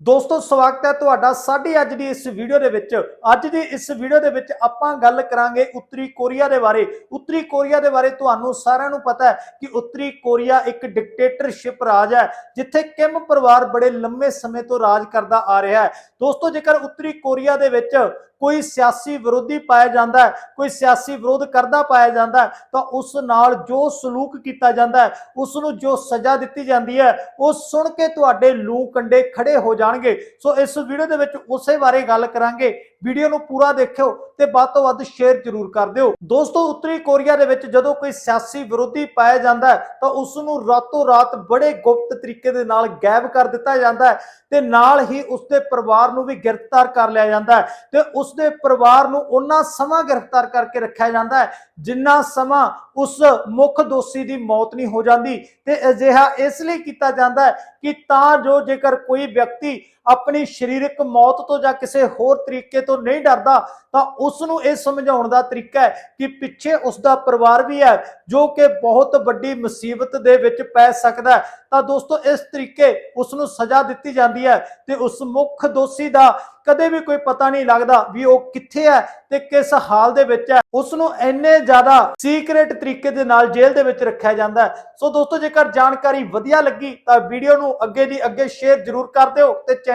ਦੋਸਤੋ, ਸਵਾਗਤ ਹੈ ਤੁਹਾਡਾ ਸਾਡੀ ਅੱਜ ਦੀ ਇਸ ਵੀਡੀਓ ਦੇ ਵਿੱਚ। ਅੱਜ ਦੀ ਇਸ ਵੀਡੀਓ ਦੇ ਵਿੱਚ ਆਪਾਂ ਗੱਲ ਕਰਾਂਗੇ ਉੱਤਰੀ ਕੋਰੀਆ ਦੇ ਬਾਰੇ। ਉੱਤਰੀ ਕੋਰੀਆ ਦੇ ਬਾਰੇ ਤੁਹਾਨੂੰ ਸਾਰਿਆਂ ਨੂੰ ਪਤਾ ਹੈ ਕਿ ਉੱਤਰੀ ਕੋਰੀਆ ਇੱਕ ਡਿਕਟੇਟਰਸ਼ਿਪ ਰਾਜ ਹੈ, ਜਿੱਥੇ ਕਿਮ ਪਰਿਵਾਰ ਬੜੇ ਲੰਮੇ ਸਮੇਂ ਤੋਂ ਰਾਜ ਕਰਦਾ ਆ ਰਿਹਾ ਹੈ। ਦੋਸਤੋ, ਜੇਕਰ ਉੱਤਰੀ ਕੋਰੀਆ ਦੇ ਵਿੱਚ ਕੋਈ ਸਿਆਸੀ ਵਿਰੋਧੀ ਪਾਇਆ ਜਾਂਦਾ ਹੈ, ਕੋਈ ਸਿਆਸੀ ਵਿਰੋਧ ਕਰਦਾ ਪਾਇਆ ਜਾਂਦਾ ਹੈ, ਤਾਂ ਉਸ ਨਾਲ ਜੋ ਸਲੂਕ ਕੀਤਾ ਜਾਂਦਾ ਹੈ, ਉਸ ਨੂੰ ਜੋ ਸਜ਼ਾ ਦਿੱਤੀ ਜਾਂਦੀ ਹੈ, ਉਹ ਸੁਣ ਕੇ ਤੁਹਾਡੇ ਲੂ ਕੰਡੇ ਖੜੇ ਹੋ ਜਾਣਗੇ। ਸੋ ਇਸ ਵੀਡੀਓ ਦੇ ਵਿੱਚ ਉਸੇ ਬਾਰੇ ਗੱਲ ਕਰਾਂਗੇ। ਵੀਡੀਓ ਨੂੰ ਪੂਰਾ ਦੇਖਿਓ ਤੇ ਵੱਧ ਤੋਂ ਵੱਧ ਸ਼ੇਅਰ ਜ਼ਰੂਰ ਕਰ ਦਿਓ। ਦੋਸਤੋ, ਉੱਤਰੀ ਕੋਰੀਆ ਦੇ ਵਿੱਚ ਜਦੋਂ ਕੋਈ ਸਿਆਸੀ ਵਿਰੋਧੀ ਪਾਇਆ ਜਾਂਦਾ ਹੈ, ਤਾਂ ਉਸ ਨੂੰ ਰਾਤੋਂ ਰਾਤ ਬੜੇ ਗੁਪਤ ਤਰੀਕੇ ਦੇ ਨਾਲ ਗਾਇਬ ਕਰ ਦਿੱਤਾ ਜਾਂਦਾ ਹੈ ਤੇ ਨਾਲ ਹੀ ਉਸਦੇ ਪਰਿਵਾਰ ਨੂੰ ਵੀ ਗ੍ਰਿਫਤਾਰ ਕਰ ਲਿਆ ਜਾਂਦਾ ਹੈ ਤੇ ਉਸਦੇ ਪਰਿਵਾਰ ਨੂੰ ਉਹਨਾਂ ਸਮਾਂ ਗ੍ਰਿਫਤਾਰ ਕਰਕੇ ਰੱਖਿਆ ਜਾਂਦਾ ਹੈ, ਜਿੰਨਾ ਸਮਾਂ ਉਸ ਮੁੱਖ ਦੋਸ਼ੀ ਦੀ ਮੌਤ ਨਹੀਂ ਹੋ ਜਾਂਦੀ ਤੇ ਅਜਿਹਾ ਇਸ ਲਈ ਕੀਤਾ ਜਾਂਦਾ ਹੈ ਕਿ ਤਾਂ ਜੋ ਜੇਕਰ ਕੋਈ ਵਿਅਕਤੀ ਆਪਣੀ ਸਰੀਰਕ ਮੌਤ ਤੋਂ ਜਾਂ ਕਿਸੇ ਹੋਰ ਤਰੀਕੇ ਤੋਂ ਨਹੀਂ ਡਰਦਾ, ਤਾਂ ਉਸ ਨੂੰ ਇਹ ਸਮਝਾਉਣ ਦਾ ਤਰੀਕਾ ਹੈ ਕਿ ਪਿੱਛੇ ਉਸ ਦਾ ਪਰਿਵਾਰ ਵੀ ਹੈ, ਜੋ ਕਿ ਬਹੁਤ ਵੱਡੀ ਮੁਸੀਬਤ ਦੇ ਵਿੱਚ ਪੈ ਸਕਦਾ ਤਾਂ ਦੋਸਤੋ, ਇਸ ਤਰੀਕੇ ਉਸ ਨੂੰ ਸਜ਼ਾ ਦਿੱਤੀ ਜਾਂਦੀ ਹੈ ਤੇ ਉਸ ਮੁੱਖ ਦੋਸ਼ੀ ਦਾ ਕਦੇ ਵੀ ਕੋਈ ਪਤਾ ਨਹੀਂ ਲੱਗਦਾ ਵੀ ਉਹ ਕਿੱਥੇ ਹੈ ਤੇ ਕਿਸ ਹਾਲ ਦੇ ਵਿੱਚ ਹੈ। ਉਸ ਨੂੰ ਇੰਨੇ ਜ਼ਿਆਦਾ ਸੀਕ੍ਰੇਟ ਤਰੀਕੇ ਦੇ ਨਾਲ ਜੇਲ੍ਹ ਦੇ ਵਿੱਚ ਰੱਖਿਆ ਜਾਂਦਾ ਸੋ ਦੋਸਤੋ, ਜੇਕਰ ਜਾਣਕਾਰੀ ਵਧੀਆ ਲੱਗੀ ਤਾਂ ਵੀਡੀਓ ਨੂੰ ਅੱਗੇ ਦੀ ਅੱਗੇ ਸ਼ੇਅਰ ਜ਼ਰੂਰ ਕਰ ਦਿਓ ਤੇ